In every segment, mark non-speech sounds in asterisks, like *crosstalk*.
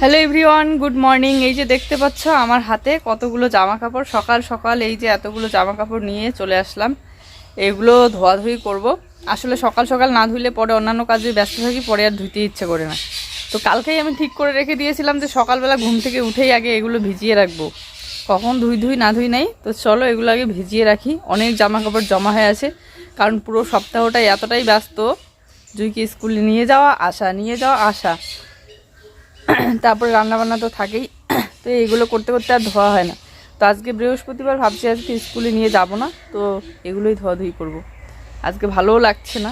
Hello everyone good morning এই যে দেখতে পাচ্ছ আমার হাতে কতগুলো জামা কাপড় সকাল সকাল এই যে এতগুলো জামা কাপড় নিয়ে চলে আসলাম। এগুলো ধোয়াধুয়ি করব। আসলে সকাল সকাল না ধুইলে পরে অন্যান্য কাজে ব্যস্ত থাকি, পরে আর ধুইতে ইচ্ছে করে না। তো কালকেই আমি ঠিক করে রেখে দিয়েছিলাম যে সকালবেলা ঘুম থেকে উঠেই আগে এগুলো ভিজিয়ে রাখব। কখন ধুই ধুই না ধুই নাই। তো চলো এগুলো আগে ভিজিয়ে রাখি। অনেক জামা কাপড় জমা হয়ে আছে। কারণ পুরো সপ্তাহটাই এতটাই ব্যস্ত। জুইকে স্কুলে নিয়ে যাওয়া আসা নিয়ে যাওয়া আসা তারপরে রান্নাবান্না তো থাকেই। তো এইগুলো করতে করতে আর ধোয়া হয় না। তো আজকে বৃহস্পতিবার ভাবছি আজকে স্কুলে নিয়ে যাব না, তো এগুলোই ধোয়াধুয়ি করব। আজকে ভালোও লাগছে না।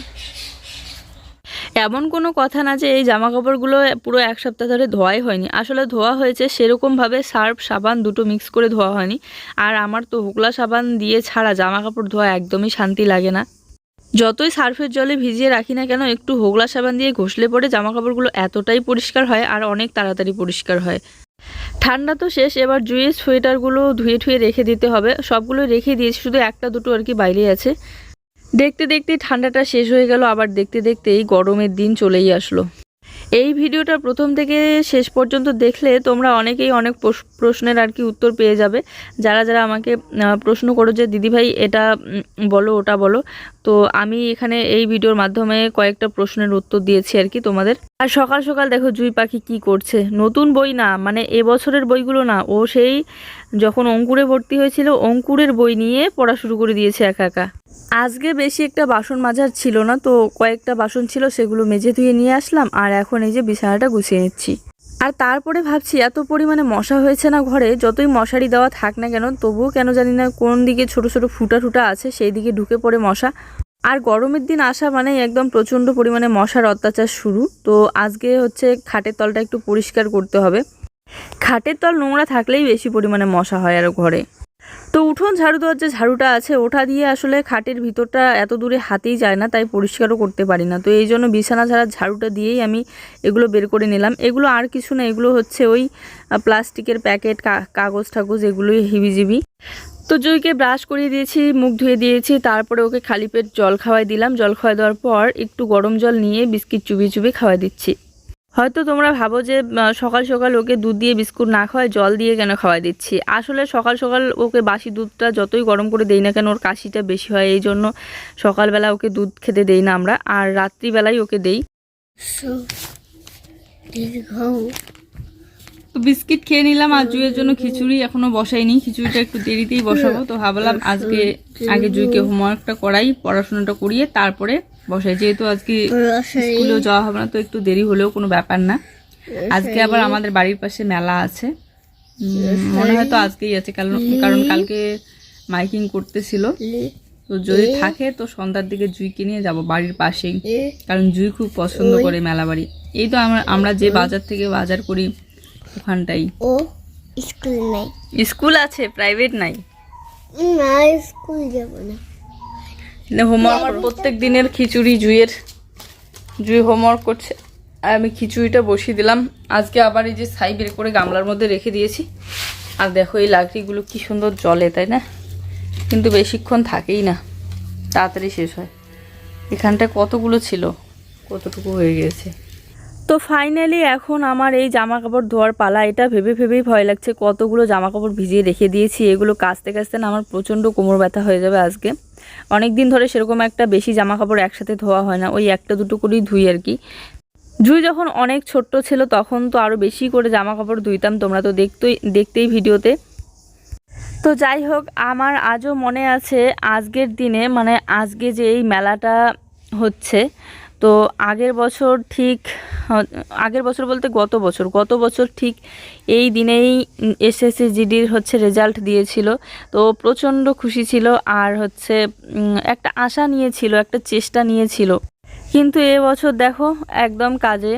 এমন কোনো কথা না যে এই জামা কাপড়গুলো পুরো এক সপ্তাহ ধরে ধোয়াই হয়নি। আসলে ধোয়া হয়েছে, সেরকমভাবে সার্ফ, সাবান দুটো মিক্স করে ধোয়া হয়নি। আর আমার তো হুগলা সাবান দিয়ে ছাড়া জামা কাপড় ধোয়া একদমই শান্তি লাগে না। যতই সার্ফের জলে ভিজিয়ে রাখি না কেন, একটু হোগলা সাবান দিয়ে ঘষলে পরে জামা কাপড়গুলো এতটাই পরিষ্কার হয় আর অনেক তাড়াতাড়ি পরিষ্কার হয়। ঠান্ডা তো শেষ, এবার জুয়ে সোয়েটারগুলো ধুয়ে ঠুয়ে রেখে দিতে হবে। সবগুলো রেখে দিয়েছি, শুধু একটা দুটো আর কি বাইরে আছে। দেখতে দেখতে ঠান্ডাটা শেষ হয়ে গেল, আবার দেখতে দেখতেই গরমের দিন চলেই আসলো। এই ভিডিওটা প্রথম থেকে শেষ পর্যন্ত দেখলে তোমরা অনেকেই অনেক প্রশ- প্রশ্নের আর কি উত্তর পেয়ে যাবে। যারা যারা আমাকে প্রশ্ন করো যে দিদিভাই এটা বলো, ওটা বলো। তো আমি এখানে এই ভিডিওর মাধ্যমে কয়েকটা প্রশ্নের উত্তর দিয়েছি আর কি তোমাদের। আর সকাল সকাল দেখো জুই পাখি কি করছে। নতুন বই না মানে এবছরের বইগুলো না, ও সেই যখন অঙ্কুরে ভর্তি হয়েছিল, অঙ্কুরের বই নিয়ে পড়া শুরু করে দিয়েছে একা একা। আজকে বেশি একটা বাসন মাজার ছিল না, তো কয়েকটা বাসন ছিল, সেগুলো মেঝে ধুয়ে নিয়ে আসলাম, আর এখন এই যে বিছানাটা গুছিয়ে নিচ্ছি। আর তারপরে ভাবছি, এত পরিমাণে মশা হয়েছে না ঘরে, যতই মশারি দেওয়া থাক না কেন, তবুও কেন জানি না কোন দিকে ছোট ছোট ফুটা ফুটা আছে, সেই দিকে ঢুকে পড়ে মশা। আর গরমের দিন আসা মানে একদম প্রচণ্ড পরিমাণে মশার অত্যাচার শুরু। তো আজকে হচ্ছে খাটের তলটা একটু পরিষ্কার করতে হবে। খাটের তল নোংরা থাকলেই বেশি পরিমাণে মশা হয় আর ঘরে। তো উঠোন ঝাড়ু দেওয়ার যে ঝাড়ুটা আছে, ওটা দিয়ে আসলে খাটের ভিতরটা এত দূরে হাতেই যায় না, তাই পরিষ্কারও করতে পারি না। তো এই জন্য বিছানা ঝাড়ার ঝাড়ুটা দিয়েই আমি এগুলো বের করে নিলাম। এগুলো আর কিছু না, এগুলো হচ্ছে ওই প্লাস্টিকের প্যাকেট কাগজ টাগজ এগুলোই হিবিজিবি। তো জুইকে ব্রাশ করিয়ে দিয়েছি, মুখ ধুয়ে দিয়েছি, তারপরে ওকে খালি পেট জল খাওয়াই দিলাম। জল খাওয়াই দেওয়ার পর একটু গরম জল নিয়ে বিস্কিট চুবিয়ে চুবিয়ে খাওয়াই দিচ্ছি। হয়তো তোমরা ভাবো যে সকাল সকাল ওকে দুধ দিয়ে বিস্কুট না খাওয়ায় জল দিয়ে কেন খাওয়াই দিচ্ছি? আসলে সকাল সকাল ওকে বাসি দুধটা যতই গরম করে দেই না কেন ওর কাশিটা বেশি হয় এই জন্য সকালবেলা ওকে দুধ খেতে দেই না আমরা আর রাত্রিবেলায় ওকে দেই। তো বিস্কিট খেয়ে নিলাম আর জুয়ের জন্য খিচুড়ি এখনও বসাইনি। খিচুড়িটা একটু দেরিতেই বসাবো। তো ভাবলাম আজকে আগে জুইকে হোমওয়ার্কটা করাই পড়াশোনাটা করিয়ে তারপরে বসাই যেহেতু আজকে স্কুলেও যাওয়া হবে না তো একটু দেরি হলেও কোনো ব্যাপার না। আজকে আবার আমাদের বাড়ির পাশে মেলা আছে। মনে হয় তো আজকেই আছে কারণ কারণ কালকে মাইকিং করতেছিল। তো যদি থাকে তো সন্ধ্যার দিকে জুইকে নিয়ে যাব বাড়ির পাশেই কারণ জুই খুব পছন্দ করে মেলা বাড়ি। এই তো আমরা আমরা যে বাজার থেকে বাজার করি ওখানটাই। ও স্কুল নাই। স্কুল আছে প্রাইভেট নাই? না স্কুল যাব না। হোমওয়ার্ক প্রত্যেক দিনের খিচুড়ি জুইয়ের জুই হোমওয়ার্ক করছে। আর আমি খিচুড়িটা বসিয়ে দিলাম। আজকে আবার এই যে ছাই বের করে গামলার মধ্যে রেখে দিয়েছি। আর দেখো এই লাকড়িগুলো কি সুন্দর জলে তাই না? কিন্তু বেশিক্ষণ থাকেই না। তাড়াতাড়ি শেষ হয়। এখানটা কতগুলো ছিল? কতটুকু হয়ে গেছে? তো ফাইনালি এখন আমার এই জামা কাপড় ধোয়ার পালা, এটা ভেবে ভেবেই ভয় লাগছে কতগুলো জামা কাপড় ভিজিয়ে রেখে দিয়েছি, এগুলো কাচতে কাচতে না আমার প্রচণ্ড কোমর ব্যথা হয়ে যাবে আজকে। অনেক দিন ধরে সেরকম একটা বেশি জামা কাপড় একসাথে ধোয়া হয় না, ওই একটা দুটো করেই ধুই আর কি। জুই যখন অনেক ছোট্ট ছিল তখন তো আরও বেশি করে জামা কাপড় ধুইতাম, তোমরা তো দেখতেই দেখতেই ভিডিওতে। তো যাই হোক, আমার আজও মনে আছে আজকের দিনে মানে আজকে যে এই মেলাটা হচ্ছে তো আগের বছর ঠিক আগের বছর বলতে গত বছর গত বছর ঠিক এই দিনেই এসএসসি জিডির হচ্ছে রেজাল্ট দিয়েছিল। তো প্রচণ্ড খুশি ছিল আর হচ্ছে একটা আশা নিয়েছিল, একটা চেষ্টা নিয়েছিল। কিন্তু এ বছর দেখো একদম কাজে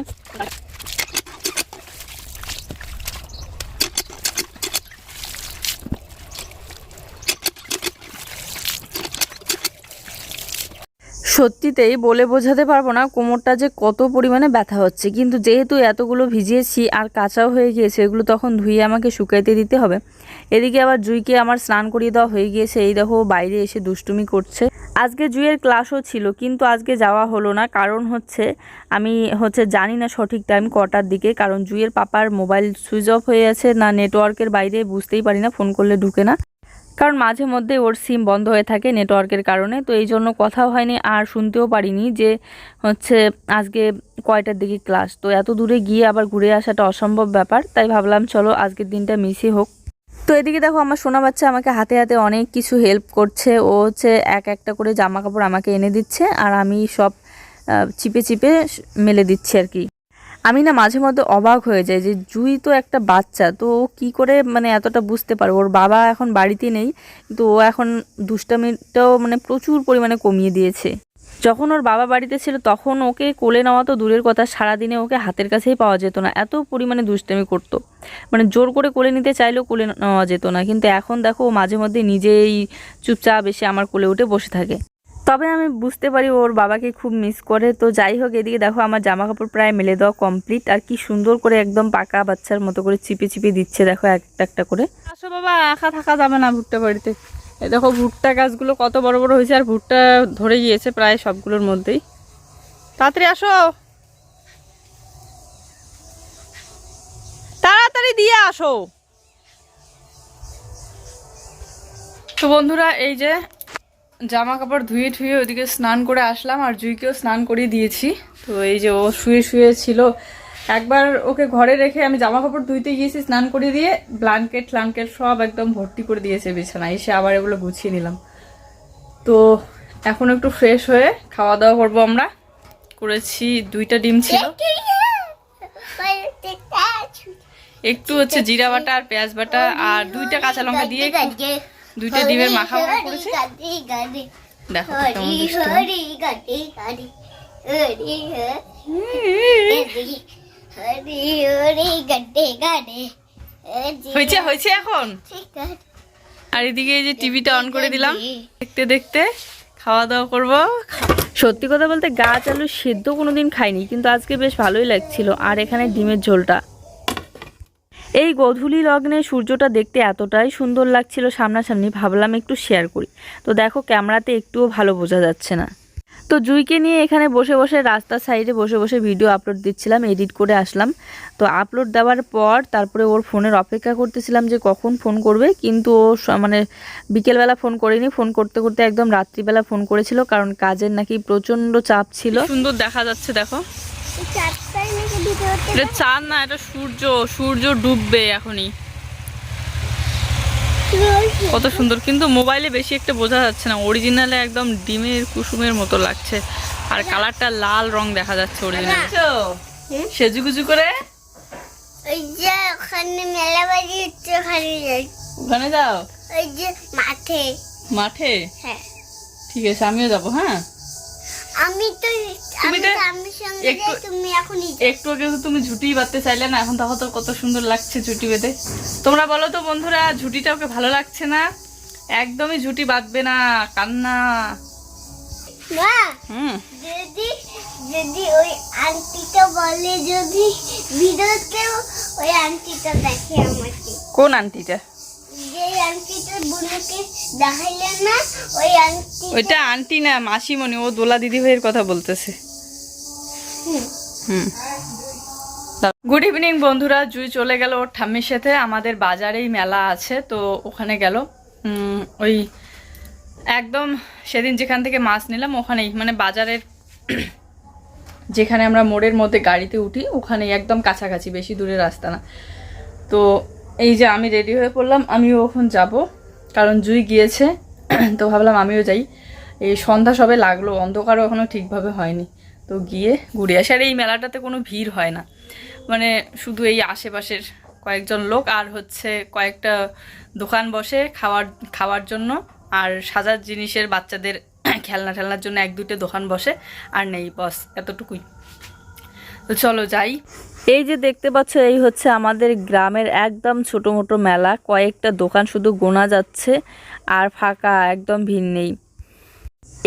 সত্যিতেই বলে বোঝাতে পারব না কোমরটা যে কত পরিমাণে ব্যথা হচ্ছে। কিন্তু যেহেতু এতগুলো ভিজিয়েছি আর কাঁচাও হয়ে গিয়েছে, এগুলো তখন ধুয়ে আমাকে শুকাইতে দিতে হবে। এদিকে আবার জুইকে আমার স্নান করিয়ে দেওয়া হয়ে গিয়েছে। এই দেখো, বাইরে এসে দুষ্টুমি করছে। আজকে জুয়ের ক্লাসও ছিল, কিন্তু আজকে যাওয়া হলো না। কারণ হচ্ছে, আমি হচ্ছে জানি না সঠিক টাইম কটার দিকে। কারণ জুয়ের পাপার মোবাইল সুইচ অফ হয়ে আছে, না নেটওয়ার্কের বাইরে বুঝতেই পারি না ফোন করলে ঢুকে না। কারণ মাঝে মধ্যে ওর সিম বন্ধ হয়ে থাকে নেটওয়ার্কের কারণে, তো এই জন্য কথাও হয়নি আর শুনতেও পারিনি যে হচ্ছে আজকে কয়টার দিকে ক্লাস। তো এত দূরে গিয়ে আবার ঘুরে আসাটা অসম্ভব ব্যাপার, তাই ভাবলাম চলো আজকের দিনটা মিসই হোক। তো এদিকে দেখো আমার সোনা বাচ্চা আমাকে হাতে হাতে অনেক কিছু হেল্প করছে, ও হচ্ছে এক একটা করে জামা কাপড় আমাকে এনে দিচ্ছে আর আমি সব চিপে চিপে মেলে দিচ্ছি আর কি। আমি না মাঝে মধ্যে অবাক হয়ে যাই যে জুই তো একটা বাচ্চা, তো ও কী করে মানে এতটা বুঝতে পারে ওর বাবা এখন বাড়িতে নেই, কিন্তু ও এখন দুষ্টামিটাও মানে প্রচুর পরিমাণে কমিয়ে দিয়েছে। যখন ওর বাবা বাড়িতে ছিল, তখন ওকে কোলে নেওয়া তো দূরের কথা, সারাদিনে ওকে হাতের কাছেই পাওয়া যেত না, এত পরিমাণে দুষ্টামি করতো। মানে জোর করে কোলে নিতে চাইলেও কোলে নেওয়া যেত না, কিন্তু এখন দেখো মাঝে মধ্যে নিজেই চুপচাপ এসে আমার কোলে উঠে বসে থাকে। তবে আমি বুঝতে পারি ওর বাবাকে খুব মিস করে। তো যাই হোক, এদিকে দেখো আমার জামা কাপড় প্রায় মেলে দেওয়া কমপ্লিট আর কি সুন্দর করে একদম পাকা বাচ্চার মতো করে চিপে চিপে দিচ্ছে, দেখো একটা একটা করে। আসো বাবা, একা থাকা যাবে না ভুট্টা বাড়িতে। দেখো ভুট্টা গাছগুলো কত বড় বড় হয়েছে, আর ভুট্টা ধরে গিয়েছে প্রায় সবগুলোর মধ্যেই। তাড়াতাড়ি আসো। তাড়াতাড়ি দিয়ে আসো। তো বন্ধুরা, এই যে জামা কাপড় ধুয়ে ধুয়ে ওদিকে স্নান করে আসলাম আর জুইকেও স্নান করিয়ে দিয়েছি। তো এই যে ও শুয়ে শুয়ে ছিল। একবার ওকে ঘরে রেখে আমি জামা কাপড় ধুইতে গিয়েছি, স্নান করিয়ে দিয়ে ব্ল্যাঙ্কেট ফ্ল্যাঙ্কেট সব একদম ভর্তি করে দিয়েছে বিছানায়। এসে আবার এগুলো গুছিয়ে নিলাম। তো এখন একটু ফ্রেশ হয়ে খাওয়া দাওয়া করব আমরা। করেছি দুইটা ডিম ছিল। একটু হচ্ছে জিরা বাটা আর পেঁয়াজ বাটা আর দুইটা কাঁচা লঙ্কা দিয়ে দুইটা ডিমের মাখা মাখা করেছি। দেখো কেমন দুষ্টু। হয়েছে হয়েছে এখন? আর এদিকে এই যে টিভিটা অন করে দিলাম। দেখতে দেখতে খাওয়া দাওয়া করব। সত্যি কথা বলতে গাছ আলু সেদ্ধ কোনোদিন খাইনি কিন্তু আজকে বেশ ভালোই লাগছিল। আর এখানে ডিমের ঝোলটা। এই গধূলি লগ্নে সূর্যটা দেখতে এতটাই সুন্দর লাগছিল সামনাসামনি ভাবলাম একটু শেয়ার করি। তো দেখো ক্যামেরাতে একটুও ভালো বোঝা যাচ্ছে না। তো জুইকে নিয়ে এখানে বসে বসে রাস্তার সাইডে বসে বসে ভিডিও আপলোড দিচ্ছিলাম এডিট করে আসলাম। তো আপলোড দেওয়ার পর তারপরে ওর ফোনের অপেক্ষা করতেছিলাম যে কখন ফোন করবে কিন্তু ও স- মানে বিকেলবেলা ফোন করেনি। ফোন করতে করতে একদম রাত্রিবেলা ফোন করেছিল কারণ কাজের নাকি প্রচণ্ড চাপ ছিল। সুন্দর দেখা যাচ্ছে দেখো। এটা চাঁদ না এটা সূর্য সূর্য ডুববে এখনই। কত সুন্দর কিন্তু মোবাইলে বেশি একটা বোঝা যাচ্ছে না অরিজিনালে একদম ডিমের কুসুমের মতো লাগছে। আর কালারটা লাল রং দেখা যাচ্ছে অরিজিনাল সেজুগুজু করে? ওই যে ওখানে মেলা বাড়ি ওখানে যাই। ওখানে যাও? ওই যে মাঠে। মাঠে? হ্যাঁ। ঠিক আছে আমিও যাব হ্যাঁ? আমি তো আমি তো একটু- তুমি এখনই একটু আগে তুমি ঝুটি বাঁধতে চাইলে না এখন দেখো তো কত সুন্দর লাগছে ঝুটি বেঁধে। তোমরা বলো তো বন্ধুরা ঝুটিটা ওকে ভালো লাগছে না? একদমই ঝুটি বাঁধবে না কান্না। যদি যদি ওই আন্টিটা বলে যদি ভিডিওতেও ওই আন্টিটা দেখে আমাকে। কোন আন্টিটা? যে বোনকে দেখাইলে না? ওই আন্টি ওইটা আন্টি না মাসিমণি ও দোলা দিদি ভাইয়ের কথা বলতেছে। হুম। গুড ইভিনিং বন্ধুরা। জুই চলে গেল ওর ঠাম্মির সাথে। আমাদের বাজারেই মেলা আছে তো ওখানে গেল। ওই একদম সেদিন যেখান থেকে মাছ নিলাম ওখানেই। মানে বাজারের *clears throat* যেখানে আমরা মোড়ের মধ্যে গাড়িতে উঠি ওখানেই। একদম কাছাকাছি বেশি দূরে রাস্তা না। তো এই যে আমি রেডি হয়ে পড়লাম, আমিও ওখান যাব। কারণ জুই গিয়েছে, তো ভাবলাম আমিও যাই। এই সন্ধ্যা সবে লাগল, অন্ধকারও এখনও ঠিকভাবে হয়নি। তো গিয়ে ঘুরে আসি। আর এই মেলাটাতে কোনো ভিড় হয় না। মানে শুধু এই আশেপাশের কয়েকজন লোক আর হচ্ছে কয়েকটা দোকান বসে খাওয়ার খাওয়ার জন্য। আর সাজার জিনিসের বাচ্চাদের *clears throat* খেলনা ঠেলনার জন্য এক দুটো দোকান বসে। আর নেই, বস, এতটুকুই। তো চলো যাই। এই যে দেখতে পাচ্ছ, এই হচ্ছে আমাদের গ্রামের একদম ছোটো মোটো মেলা। কয়েকটা দোকান শুধু গোনা যাচ্ছে আর ফাঁকা, একদম ভিড় নেই।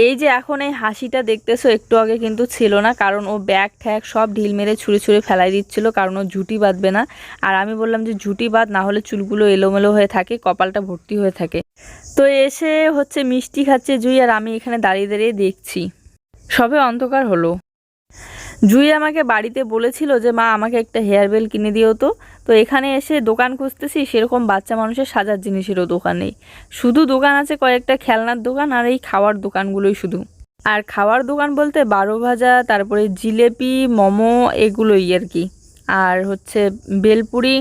এই যে এখন এই হাসিটা দেখতেছো একটু আগে কিন্তু ছিল না, কারণ ও ব্যাগ ঠ্যাগ সব ঢিল মেরে ছুঁড়ে ছুঁড়ে ফেলাই দিচ্ছিল, কারণ ও ঝুটি বাঁধবে না। আর আমি বললাম যে ঝুটি বাঁধ, না হলে চুলগুলো এলোমেলো হয়ে থাকে, কপালটা ভর্তি হয়ে থাকে। তো এসে হচ্ছে মিষ্টি খাচ্ছে জুই, আর আমি এখানে দাঁড়িয়ে দাঁড়িয়ে দেখছি। সবে অন্ধকার হলো। জুই আমাকে বাড়িতে বলেছিল যে, মা, আমাকে একটা হেয়ার বেল কিনে দিও তো। তো এখানে এসে দোকান খুঁজতেছি, সেরকম বাচ্চা মানুষের সাজার জিনিসেরও দোকান নেই। শুধু দোকান আছে কয়েকটা খেলনার দোকান আর এই খাওয়ার দোকানগুলোই শুধু। আর খাওয়ার দোকান বলতে বারো ভাজা, তারপরে জিলেপি, মোমো এগুলোই আর কি। আর হচ্ছে বেলপুরি।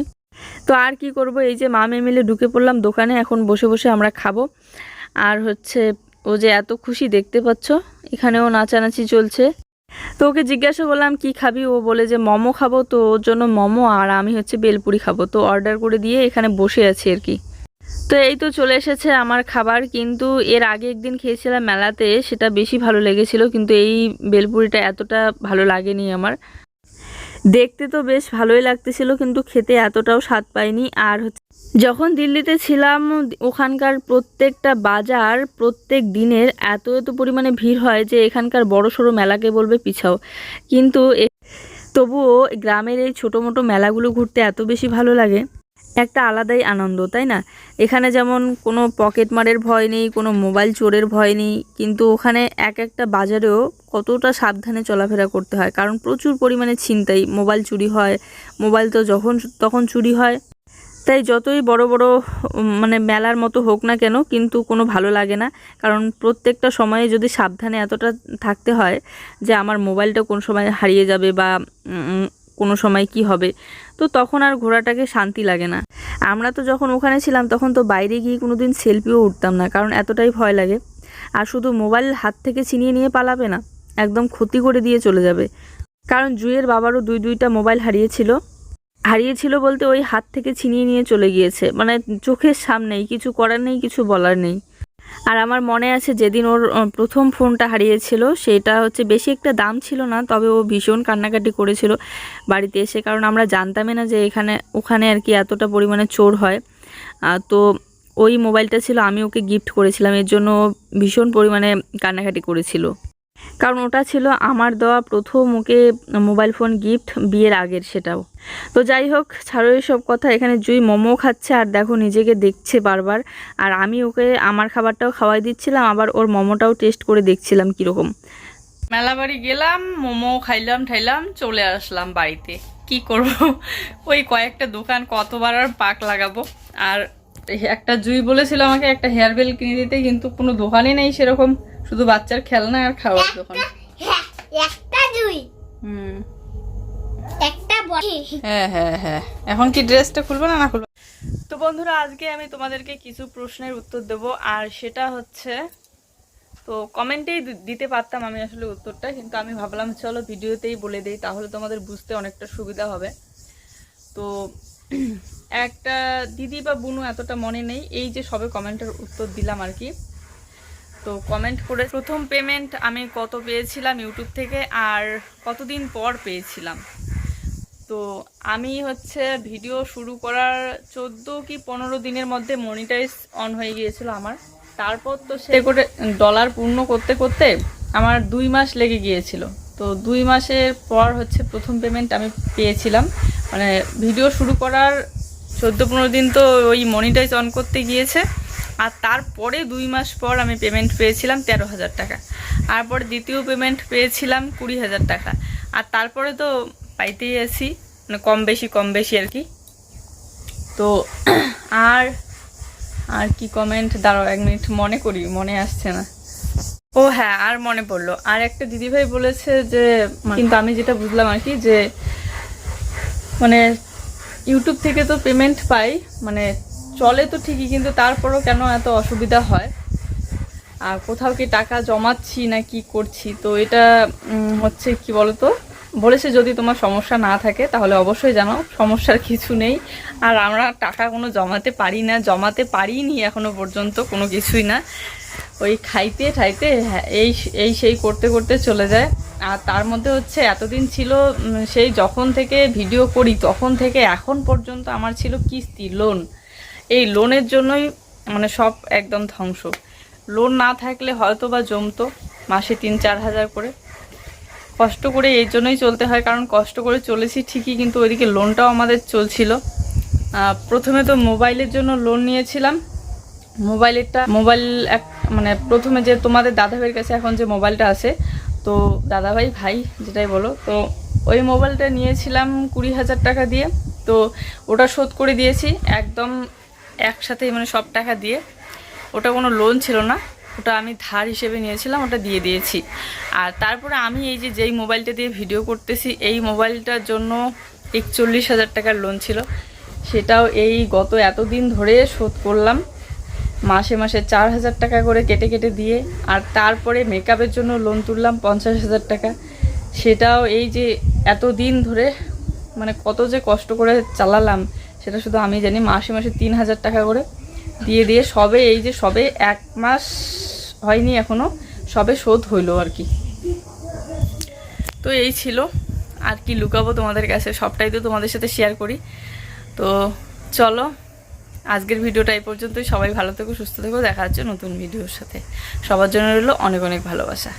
তো আর কি করব? এই যে মামে মিলে ঢুকে পড়লাম দোকানে, এখন বসে বসে আমরা খাব। আর হচ্ছে ও যে এত খুশি দেখতে পাচ্ছ, এখানেও নাচানাচি চলছে। তো ওকে জিজ্ঞাসা করলাম, কি খাবি? ও বলে যে, মোমো খাব তো, ওর জন্য মোমো আর আমি হচ্ছে বেলপুরি খাব। তো অর্ডার করে দিয়ে এখানে বসে আছি আর কি। তো এই তো চলে এসেছে আমার খাবার, কিন্তু এর আগে একদিন খেয়েছিলাম মেলাতে, সেটা বেশি ভালো লেগেছিল, কিন্তু এই বেলপুরিটা এতটা ভালো লাগেনি আমার। দেখতে তো বেশ ভালোই লাগতেছিল, কিন্তু খেতে এতটাও স্বাদ পাইনি, আর হচ্ছে যখন দিল্লিতে ছিলাম, ওখানকার প্রত্যেকটা বাজার প্রত্যেক দিনের এত এত পরিমাণে ভিড় হয় যে এখানকার বড় সড়ো মেলাকে বলবে পিছাও। কিন্তু তবুও গ্রামের এই ছোটো মোটো মেলাগুলো ঘুরতে এত বেশি ভালো লাগে। একটা আলাদাই আনন্দ, তাই না? এখানে যেমন কোনো পকেট মারের ভয় নেই, কোনো মোবাইল চোরের ভয় নেই, কিন্তু ওখানে এক একটা বাজারেও কতটা সাবধানে চলাফেরা করতে হয়। কারণ প্রচুর পরিমাণে ছিনতাই, মোবাইল চুরি হয়, মোবাইল তো যখন, তখন চুরি হয়। তাই যতই বড় বড় মানে মেলার মতো হোক না কেন, কিন্তু কোনো ভালো লাগে না। কারণ প্রত্যেকটা সময়ে যদি সাবধানে এতটা থাকতে হয় যে আমার মোবাইলটা কোন সময় হারিয়ে যাবে বা কোনো সময় কি হবে, তো তখন আর ঘোরাটাকে শান্তি লাগে না। আমরা তো যখন ওখানে ছিলাম, তখন তো বাইরে গিয়ে কোনো দিন সেলফিও উঠতাম না, কারণ এতটাই ভয় লাগে। আর শুধু মোবাইল হাত থেকে ছিনিয়ে নিয়ে পালাবে না, একদম ক্ষতি করে দিয়ে চলে যাবে। কারণ জুয়ের বাবারও দুই দুইটা মোবাইল হারিয়েছিল। হারিয়েছিল বলতে ওই হাত থেকে ছিনিয়ে নিয়ে চলে গিয়েছে। মানে চোখের সামনেই, কিছু করার নেই, কিছু বলার নেই। আর আমার মনে আছে যেদিন ওর প্রথম ফোনটা হারিয়েছিল, সেটা হচ্ছে বেশি একটা দাম ছিল না, তবে ও ভীষণ কান্নাকাটি করেছিল বাড়িতে এসে। কারণ আমরা জানতামই না যে এখানে, ওখানে আর কি এতটা পরিমাণে চোর হয়। তো ওই মোবাইলটা ছিল, আমি ওকে গিফট করেছিলাম। এর জন্য ভীষণ পরিমাণে কান্নাকাটি করেছিল। কারণ ওটা ছিল আমার দেওয়া প্রথম ওকে মোবাইল ফোন গিফট বিয়ের আগের সেটাও। তো যাই হোক, ছাড়ো সব কথা, এখানে জুই মোমো খাচ্ছে আর দেখো নিজেকে দেখছে বারবার। আর আমি ওকে আমার খাবারটাও খাওয়াই দিচ্ছিলাম, আবার ওর মোমোটাও টেস্ট করে দেখছিলাম কীরকম। মেলা বাড়ি গেলাম, মোমো খাইলাম, ঠাইলাম, চলে আসলাম বাড়িতে। কি করব? ওই কয়েকটা দোকান, কতবার আর পাক লাগাবো। আর একটা জুই বলেছিল আমাকে একটা হেয়ার বেল কিনে দিতে, কিন্তু কোনো দোকানই নেই সেরকম। শুধু বাচ্চার খেলনা আর খাওয়ার দোকান। হ্যাঁ একটা দুই। হুম। একটা বড়। হ্যাঁ হ্যাঁ হ্যাঁ। এখন কি ড্রেসটা খুলবো না না খুলবো? তো বন্ধুরা আজকে আমি তোমাদেরকে কিছু প্রশ্নের উত্তর দেব আর সেটা হচ্ছে তো কমেন্টেই দিতে পারতাম আমি আসলে উত্তরটা কিন্তু আমি ভাবলাম চলো ভিডিওতেই বলে দেই তাহলে তোমাদের বুঝতে অনেকটা সুবিধা হবে। তো *clears throat* একটা দিদি বা বুনু এতটা মনে নেই এই যে সবে কমেন্টের উত্তর দিলাম আর কি। তো কমেন্ট করে প্রথম পেমেন্ট আমি কত পেয়েছিলাম ইউটিউব থেকে আর কতদিন পর পেয়েছিলাম। তো আমি হচ্ছে ভিডিও শুরু করার চোদ্দ কি পনেরো দিনের মধ্যে মনিটাইজ অন হয়ে গিয়েছিল আমার। তারপর তো সে করে ডলার পূর্ণ করতে করতে আমার দুই মাস লেগে গিয়েছিল। তো দুই মাসের পর হচ্ছে প্রথম পেমেন্ট আমি পেয়েছিলাম। মানে ভিডিও শুরু করার চোদ্দ পনেরো দিন তো ওই মনিটাইজ অন করতে গিয়েছে। আর তারপরে দুই মাস পর আমি পেমেন্ট পেয়েছিলাম তেরো হাজার টাকা। আর পরে দ্বিতীয় পেমেন্ট পেয়েছিলাম কুড়ি হাজার টাকা। আর তারপরে তো পাইতেই আছি মানে কম বেশি কম বেশি আর কি। তো আর আর কি কমেন্ট দাঁড়াও এক মিনিট মনে করি মনে আসছে না। ও হ্যাঁ আর মনে পড়ল। আর একটা দিদিভাই বলেছে যে কিন্তু আমি যেটা বুঝলাম আর কি যে মানে ইউটিউব থেকে তো পেমেন্ট পাই মানে চলে তো ঠিকই কিন্তু তারপরও কেন এত অসুবিধা হয়? আর কোথাও কি টাকা জমাচ্ছি না কি করছি? তো এটা হচ্ছে কি বলতো? বলেছে যদি তোমার সমস্যা না থাকে তাহলে অবশ্যই জানাও সমস্যার কিছু নেই। আর আমরা টাকা কোনো জমাতে পারি না জমাতে পারিনি এখনও পর্যন্ত কোনো কিছুই না। ওই খাইতে ঠাইতে হ্যাঁ, এই এই সেই করতে করতে চলে যায়। আর তার মধ্যে হচ্ছে এতদিন ছিল সেই যখন থেকে ভিডিও করি তখন থেকে এখন পর্যন্ত আমার ছিল কিস্তি লোন। এই লোনের জন্যই মানে সব একদম ধ্বংস। লোন না থাকলে হয়তো বা জমতো, মাসে তিন, চার হাজার করে। কষ্ট করে এই জন্যই চলতে হয়, কারণ কষ্ট করে চলেছি ঠিকই, কিন্তু ওইদিকে লোনটাও আমাদের চলছিল। প্রথমে তো মোবাইলের জন্য লোন নিয়েছিলাম। মোবাইলেরটা, মোবাইল এক মানে প্রথমে যে তোমাদের দাদাভাইয়ের কাছে এখন যে মোবাইলটা আছে, তো দাদাভাই ভাই যেটাই বলো, তো ওই মোবাইলটা নিয়েছিলাম কুড়ি হাজার টাকা দিয়ে। তো ওটা শোধ করে দিয়েছি, একদম একসাথে মানে সব টাকা দিয়ে। ওটা কোনো লোন ছিল না। ওটা আমি ধার হিসেবে নিয়েছিলাম, ওটা দিয়ে দিয়েছি। আর তারপরে আমি এই যে, যেই মোবাইলটা দিয়ে ভিডিও করতেছি, এই মোবাইলটার জন্য একচল্লিশ হাজার টাকার লোন ছিল। সেটাও এই গত এতদিন ধরে শোধ করলাম। মাসে মাসে চার হাজার টাকা করে কেটে কেটে দিয়ে, আর তারপরে মেকআপের জন্য লোন তুললাম পঞ্চাশ হাজার টাকা। সেটাও এই যে এতদিন ধরে মানে কত যে কষ্ট করে চালালাম সেটা শুধু আমি জানি, মাসে মাসে তিন হাজার টাকা করে দিয়ে দিয়ে সবে এই যে সবে এক মাস হয়নি এখনও, সবে শোধ হইল আর কি। তো এই ছিল, আর কি লুকাবো তোমাদের কাছে, সবটাই তো তোমাদের সাথে শেয়ার করি। তো চলো, আজকের ভিডিওটা এই পর্যন্তই। সবাই ভালো থেকো, সুস্থ থেকো, দেখা হচ্ছে নতুন ভিডিওর সাথে। সবার জন্য রইল অনেক অনেক ভালোবাসা।